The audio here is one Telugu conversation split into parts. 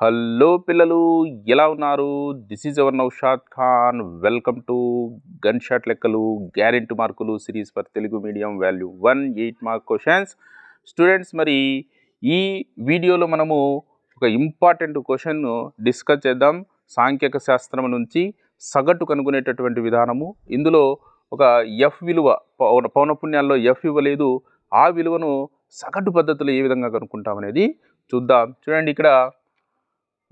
హలో పిల్లలు ఎలా ఉన్నారు? This is our Naushad Khan welcome to gun shot లెక్కలు గ్యారెంటీ మార్కులు series for Telugu medium value one eight mark questions. Students మరి ఈ వీడియోలో మనము ఒక ఇంపార్టెంట్ క్వశ్చన్ను డిస్కస్ చేద్దాం. సాంఖ్యక శాస్త్రం నుంచి సగటు కనుగొనేటటువంటి విధానము. ఇందులో ఒక ఎఫ్ విలువ పౌన పౌనపుణ్యాల్లో ఎఫ్ ఇవ్వలేదు. ఆ విలువను సగటు పద్ధతిలో ఏ విధంగా కనుక్కుంటామనేది చూద్దాం. చూడండి ఇక్కడ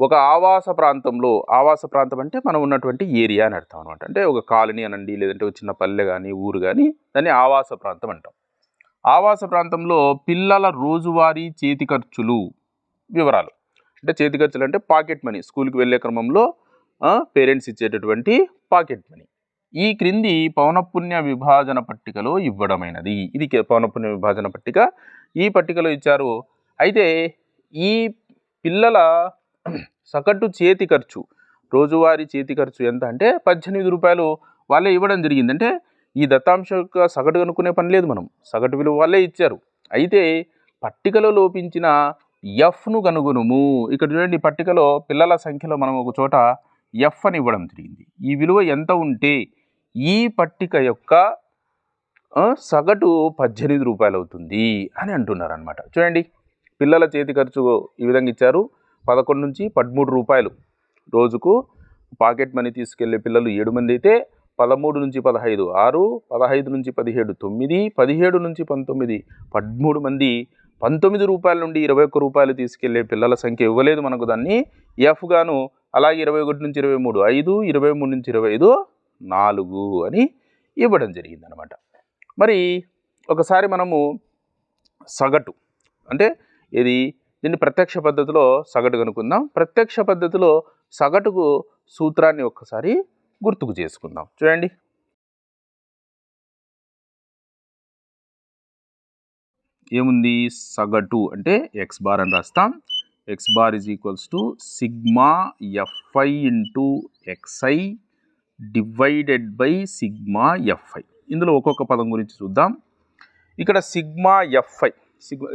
ఒక ఆవాస ప్రాంతంలో ఆవాస ప్రాంతం అంటే మనం ఉన్నటువంటి ఏరియా అని అర్థం అనమాట. అంటే ఒక కాలనీ అనండి లేదంటే ఒక చిన్న పల్లె కానీ ఊరు కానీ దాన్ని ఆవాస ప్రాంతం అంటాం. ఆవాస ప్రాంతంలో పిల్లల రోజువారీ చేతి ఖర్చులు వివరాలు. అంటే చేతి ఖర్చులు అంటే పాకెట్ మనీ. స్కూల్కి వెళ్ళే క్రమంలో పేరెంట్స్ ఇచ్చేటటువంటి పాకెట్ మనీ. ఈ క్రింది పౌనపుణ్య విభాజన పట్టికలో ఇవ్వడమైనది. ఇది కే- విభాజన పట్టిక. ఈ పట్టికలో ఇచ్చారు. అయితే ఈ పిల్లల సగటు చేతి ఖర్చు. రోజువారీ చేతి ఖర్చు ఎంత అంటే పద్దెనిమిది రూపాయలు వాళ్ళే ఇవ్వడం జరిగింది. అంటే ఈ దత్తాంశ యొక్క సగటు కనుక్కునే పని లేదు మనం. సగటు విలువ వాళ్ళే ఇచ్చారు. అయితే పట్టికలో లోపించిన ఎఫ్ను కనుగొనుము. ఇక్కడ చూడండి పట్టికలో పిల్లల సంఖ్యలో మనం ఒక చోట ఎఫ్ అని ఇవ్వడం జరిగింది. ఈ విలువ ఎంత ఉంటే ఈ పట్టిక యొక్క సగటు పద్దెనిమిది రూపాయలు అవుతుంది అని అంటున్నారు అనమాట చూడండి పిల్లల చేతి ఖర్చు ఈ విధంగా ఇచ్చారు. పదకొండు నుంచి పదమూడు రూపాయలు. రోజుకు పాకెట్ మనీ తీసుకెళ్ళే పిల్లలు ఏడు మంది అయితే పదమూడు నుంచి పదహైదు ఆరు పదహైదు నుంచి పదిహేడు తొమ్మిది పదిహేడు నుంచి పంతొమ్మిది పదమూడు మంది పంతొమ్మిది రూపాయల నుండి ఇరవై ఒక్క రూపాయలు తీసుకెళ్ళే పిల్లల సంఖ్య ఇవ్వలేదు మనకు దాన్ని. ఎఫ్గాను అలాగే ఇరవై ఒకటి నుంచి ఇరవై మూడు ఐదు ఇరవై మూడు నుంచి ఇరవై ఐదు నాలుగు అని ఇవ్వడం జరిగింది అనమాట మరి ఒకసారి మనము సగటు అంటే ఇది దీన్ని ప్రత్యక్ష పద్ధతిలో సగటు కనుక్కుందాం. ప్రత్యక్ష పద్ధతిలో సగటుకు సూత్రాన్ని ఒక్కసారి గుర్తుకు చేసుకుందాం. చూడండి. ఏముంది? సగటు అంటే ఎక్స్ బార్ అని రాస్తాం. X bar is equals to sigma FI into XI divided by sigma FI ఇందులో ఒక్కొక్క పదం గురించి చూద్దాం. ఇక్కడ sigma FI sigma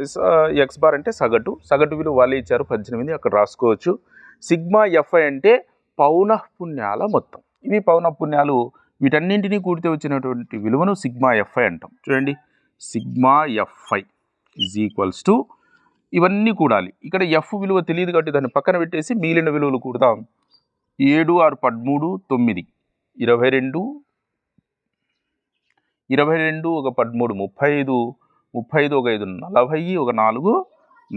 X bar అంటే సగటు. సగటు విలువ వాళ్ళు ఇచ్చారు పద్దెనిమిది అక్కడ రాసుకోవచ్చు. సిగ్మా ఎఫ్ఐ అంటే పౌనఃపుణ్యాల మొత్తం. ఇవి పౌనఃపుణ్యాలు వీటన్నింటినీ కూడితే వచ్చినటువంటి విలువను సిగ్మా ఎఫ్ఐ అంటాం. చూడండి sigma FI is equals to ఇవన్నీ కూడాలి. ఇక్కడ ఎఫ్ విలువ తెలియదు కాబట్టి దాన్ని పక్కన పెట్టేసి మిగిలిన విలువలు కూడదాం. ఏడు ఆరు పదమూడు తొమ్మిది. ఇరవై రెండు ఇరవై రెండు ఒక పదమూడు ముప్పై ఐదు ముప్పై ఐదు ఒక ఐదు నలభై ఒక నాలుగు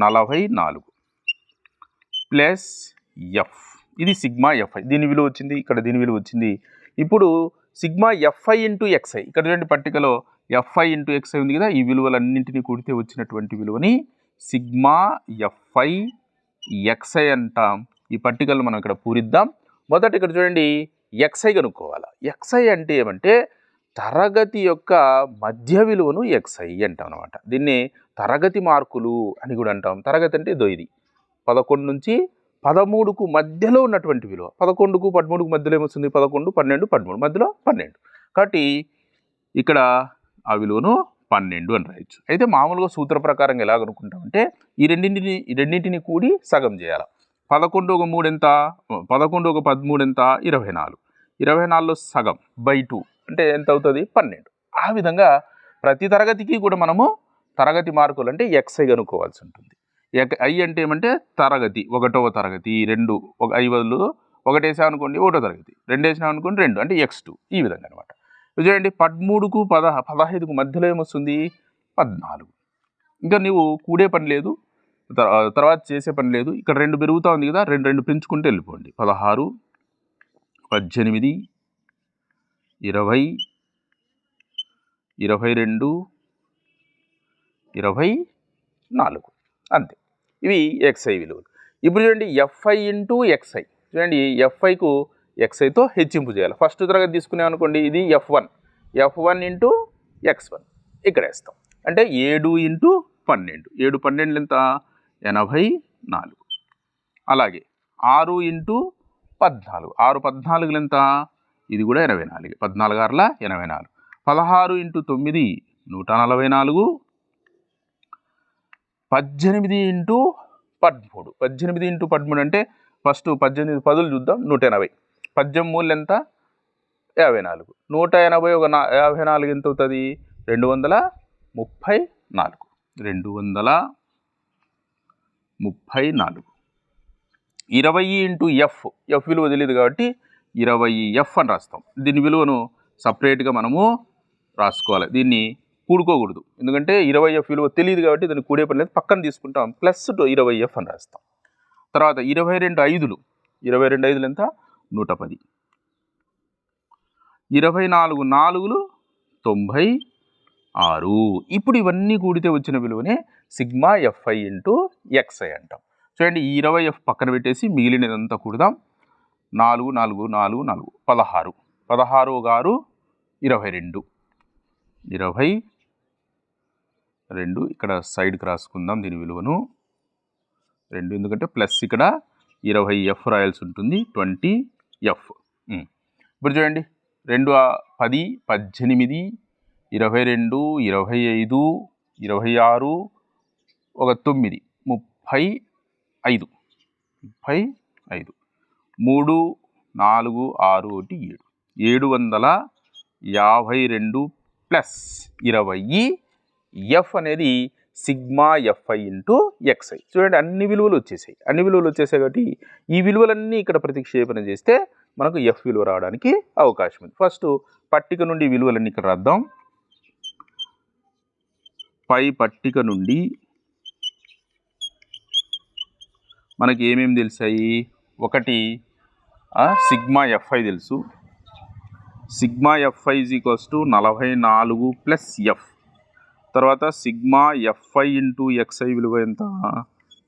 నలభై నాలుగు. Plus F. ఇది సిగ్మా ఎఫ్ఐ దీని విలువ వచ్చింది ఇక్కడ దీని విలువ వచ్చింది. ఇప్పుడు సిగ్మా ఎఫ్ఐ ఇంటూ ఎక్స్ఐ ఇక్కడ చూడండి పట్టికలో ఎఫ్ఐ ఇంటూ ఎక్స్ఐ ఉంది కదా ఈ విలువలన్నింటినీ కూడితే వచ్చినటువంటి విలువని సిగ్మా ఎఫ్ఐ ఎక్స్ఐ అంటాం. ఈ పట్టికలు మనం ఇక్కడ పూరిద్దాం. మొదట ఇక్కడ చూడండి ఎక్స్ఐ కనుక్కోవాలి. ఎక్స్ఐ అంటే ఏమంటే తరగతి యొక్క మధ్య విలువను ఎక్స్ఐ అంటాం అనమాట దీన్ని తరగతి మార్కులు అని కూడా అంటాం. తరగతి అంటే ఇదో ఇది. పదకొండు నుంచి పదమూడుకు మధ్యలో ఉన్నటువంటి విలువ. పదకొండుకు పదమూడుకు మధ్యలో ఏమొస్తుంది? పదకొండు పన్నెండు పదమూడు. మధ్యలో పన్నెండు. కాబట్టి ఇక్కడ ఆ విలువను పన్నెండు అని రాయొచ్చు. అయితే మామూలుగా సూత్ర ప్రకారం ఎలా అనుకుంటామంటే ఈ రెండింటిని ఈ రెండింటిని కూడి సగం చేయాలి. పదకొండు ఒక మూడు ఎంత పదకొండు ఒక పదమూడు ఎంత ఇరవై నాలుగు. ఇరవై నాలుగులో సగం బై టూ. అంటే ఎంత అవుతుంది పన్నెండు. ఆ విధంగా ప్రతి తరగతికి కూడా మనము తరగతి మార్కులు అంటే ఎక్స్ఐ కనుక్కోవాల్సి ఉంటుంది. ఎక్ ఐ అంటే ఏమంటే తరగతి ఒకటవ తరగతి రెండు ఒక ఐ బదులు ఒకటి వేసామనుకోండి ఒకటో తరగతి రెండు వేసినాం అనుకోండి రెండు అంటే ఎక్స్ టూ ఈ విధంగా అనమాట చూడండి పదమూడుకు పద పదహైదుకు మధ్యలో ఏమొస్తుంది? పద్నాలుగు. ఇంకా నువ్వు కూడే పని లేదు తర్వాత చేసే పని లేదు ఇక్కడ రెండు పెరుగుతూ ఉంది కదా రెండు రెండు పెంచుకుంటూ వెళ్ళిపోండి. పదహారు పద్దెనిమిది ఇరవై ఇరవై రెండు ఇరవై నాలుగు. అంతే. ఇవి ఎక్స్ఐ విలువలు. ఇప్పుడు చూడండి ఎఫ్ఐ ఇంటూ ఎక్స్ఐ చూడండి ఎఫ్ఐకు ఎక్స్ఐతో హెచ్చింపు చేయాలి. ఫస్ట్ తరగతి తీసుకునే అనుకోండి ఇది F one F one into X one ఇక్కడ వేస్తాం. అంటే ఏడు ఇంటూ పన్నెండు. ఏడు పన్నెండు ఎంత? ఎనభై నాలుగు. అలాగే ఆరు ఇంటూ పద్నాలుగు. ఆరు పద్నాలుగులు ఎంత? ఇది కూడా ఎనభై నాలుగు. పద్నాలుగు ఆరుల ఎనభై నాలుగు. పదహారు ఇంటూ తొమ్మిది నూట నలభై నాలుగు. పద్దెనిమిది ఇంటూ పదమూడు. పద్దెనిమిది ఇంటూ పదమూడు అంటే ఫస్ట్ పద్దెనిమిది పదులు చూద్దాం నూట ఎనభై. పద్దెనిమిది ఎంత? యాభై నాలుగు. నూట ఎనభై ఒక నా యాభై నాలుగు ఎంత అవుతుంది? రెండు వందల ముప్పై నాలుగు. రెండు వందల ముప్పై నాలుగు. ఇరవై ఇంటూ ఎఫ్. ఎఫ్ విలువ తెలియదు కాబట్టి ఇరవై ఎఫ్ అని రాస్తాం. దీని విలువను సపరేట్గా మనము రాసుకోవాలి. దీన్ని కూడుకోకూడదు. ఎందుకంటే ఇరవై ఎఫ్ విలువ తెలియదు కాబట్టి దాన్ని కూడే పని లేదు. పక్కన తీసుకుంటాం. ప్లస్ టు ఇరవై ఎఫ్ అని రాస్తాం. తర్వాత ఇరవై రెండు ఐదులు. ఇరవై రెండు ఐదులు ఎంత? నూట పది. ఇరవై నాలుగు నాలుగులు తొంభై ఆరు. ఇప్పుడు ఇవన్నీ కూడితే వచ్చిన విలువనే సిగ్మా ఎఫ్ఐ ఇంటూ ఎక్స్ఐ అంటాం. చూడండి ఈ ఇరవై ఎఫ్ పక్కన పెట్టేసి మిగిలినదంతా కూడదాం. నాలుగు నాలుగు నాలుగు నాలుగు. పదహారు. పదహారు గారు ఇరవై రెండు. ఇరవై రెండు. ఇక్కడ సైడ్కి రాసుకుందాం దీని విలువను. రెండు ఎందుకంటే ప్లస్ ఇక్కడ ఇరవై ఎఫ్ రాయాల్సి ఉంటుంది. ట్వంటీ ఎఫ్ ఇప్పుడు చూడండి. రెండు పది పద్దెనిమిది ఇరవై రెండు ఇరవై ఐదు ఇరవై ఆరు ఒక తొమ్మిది ముప్పై ఐదు. ముప్పై ఐదు. మూడు నాలుగు ఆరు ఒకటి ఏడు. ఏడు వందల యాభై రెండు ప్లస్ ఇరవై ఎఫ్ అనేది సిగ్మా ఎఫ్ఐ ఇంటూ ఎక్స్ఐ చూడండి అన్ని విలువలు వచ్చేసాయి. అన్ని విలువలు వచ్చేసాయి కాబట్టి ఈ విలువలన్నీ ఇక్కడ ప్రతిక్షేపణ చేస్తే మనకు ఎఫ్ విలువ రావడానికి అవకాశం ఉంది. ఫస్ట్ పట్టిక నుండి విలువలన్నీ ఇక్కడ రాద్దాం. పై పట్టిక నుండి మనకి ఏమేమి తెలిసాయి? ఒకటి సిగ్మా ఎఫ్ఐ తెలుసు. Sigma FI is equals to నలభై నాలుగు ప్లస్ ఎఫ్. తర్వాత సిగ్మా ఎఫ్ఐ ఇంటూ ఎక్స్ఐ విలువ ఎంత?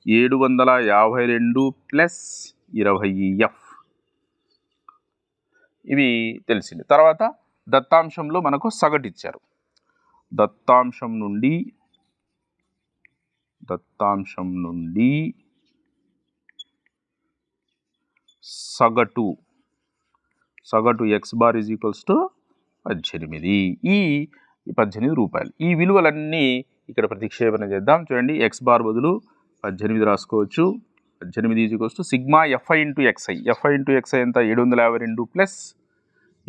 ఏడు వందల యాభై రెండు ప్లస్ ఇరవై ఎఫ్. ఇవి తెలిసింది. తర్వాత దత్తాంశంలో మనకు సగటు ఇచ్చారు. దత్తాంశం నుండి దత్తాంశం నుండి సగటు సగటు X bar is equals to పద్దెనిమిది. ఈ పద్దెనిమిది రూపాయలు. ఈ విలువలన్నీ ఇక్కడ ప్రతిక్షేపణ చేద్దాం. చూడండి ఎక్స్ బార్ బదులు పద్దెనిమిది రాసుకోవచ్చు. పద్దెనిమిది is equals to sigma FI into XI FI into XI ఎంత? ఏడు వందల యాభై రెండు ప్లస్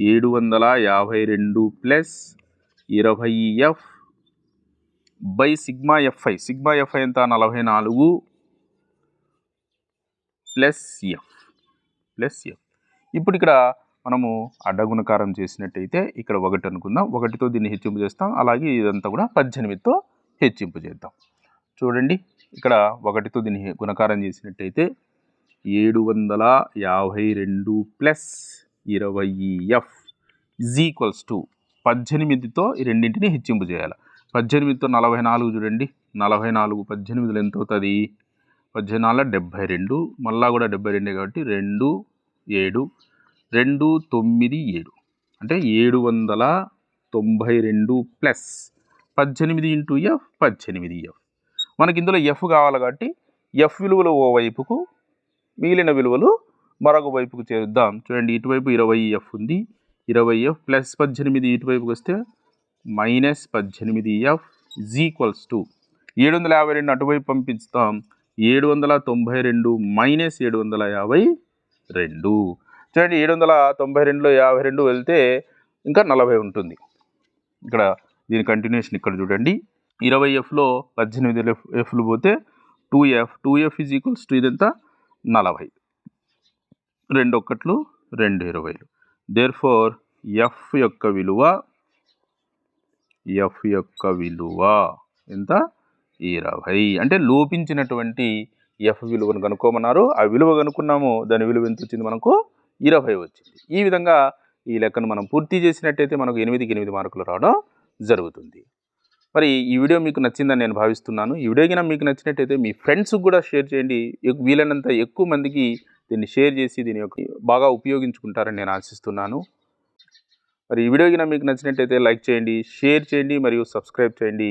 ఏడు వందల యాభై రెండు ప్లస్ ఇరవై F by sigma FI sigma FI ఎంత? నలభై నాలుగు ప్లస్ ఎఫ్ ప్లస్ ఎఫ్ ఇప్పుడు ఇక్కడ మనము అడ్డగుణకారం చేసినట్టయితే ఇక్కడ ఒకటి అనుకుందాం. ఒకటితో దీన్ని హెచ్చింపు చేస్తాం. అలాగే ఇదంతా కూడా పద్దెనిమిదితో హెచ్చింపు చేద్దాం. చూడండి. ఇక్కడ ఒకటితో దీన్ని హె- గుణకారం చేసినట్టయితే ఏడు వందల యాభై రెండు ప్లస్ ఇరవై ఎఫ్ ఈజ్ ఈక్వల్స్ టు పద్దెనిమిదితో ఈ రెండింటిని హెచ్చింపు చేయాలి. పద్దెనిమిదితో నలభై నాలుగు చూడండి. నలభై నాలుగు పద్దెనిమిదిలో ఎంత అవుతుంది. పద్దెనాల డెబ్భై రెండు మళ్ళా కూడా డెబ్బై రెండే కాబట్టి రెండు ఏడు రెండు తొమ్మిది ఏడు. అంటే ఏడు వందల తొంభై రెండు ప్లస్ పద్దెనిమిది ఇంటూ ఎఫ్ పద్దెనిమిది ఎఫ్. మనకి ఇందులో ఎఫ్ కావాలి కాబట్టి ఎఫ్ విలువలు ఓ వైపుకు మిగిలిన విలువలు మరొక వైపుకు చేరుద్దాం. చూడండి ఇటువైపు ఇరవై ఎఫ్ ఉంది. ఇరవై ఎఫ్ ప్లస్ పద్దెనిమిది ఇటువైపుకి వస్తే మైనస్ పద్దెనిమిది ఎఫ్ ఈజ్ ఈక్వల్స్ టు ఏడు వందల యాభై రెండు అటువైపు పంపిస్తాం. ఏడు వందల తొంభై రెండు మైనస్ ఏడు వందల యాభై రెండు. చూడండి ఏడు వందల తొంభై రెండులో యాభై రెండు వెళ్తే ఇంకా నలభై ఉంటుంది. ఇక్కడ దీని కంటిన్యూషన్ ఇక్కడ చూడండి. ఇరవై ఎఫ్లో పద్దెనిమిది ఎఫ్ ఎఫ్లు పోతే two F two F is equals to ఇదంతా? నలభై. రెండు ఒక్కట్లు రెండు ఇరవైలు. దేర్ ఫోర్ ఎఫ్ యొక్క విలువ ఎఫ్ యొక్క విలువ ఎంత? ఇరవై అంటే లోపించినటువంటి ఎఫ్ విలువను కనుక్కోమన్నారు. ఆ విలువ కనుక్కున్నాము దాని విలువ ఎంత వచ్చింది మనకు? ఇరవై వచ్చింది. ఈ విధంగా ఈ లెక్కను మనం పూర్తి చేసినట్టయితే మనకు ఎనిమిదికి ఎనిమిది మార్కులు రావడం జరుగుతుంది. మరి ఈ వీడియో మీకు నచ్చిందని నేను భావిస్తున్నాను. ఈ వీడియో మీకు నచ్చినట్టయితే మీ ఫ్రెండ్స్కి కూడా షేర్ చేయండి. వీలైనంత ఎక్కువ మందికి దీన్ని షేర్ చేసి దీని యొక్క బాగా ఉపయోగించుకుంటారని నేను ఆశిస్తున్నాను. మరి ఈ వీడియో మీకు నచ్చినట్టయితే లైక్ చేయండి షేర్ చేయండి మరియు సబ్స్క్రైబ్ చేయండి.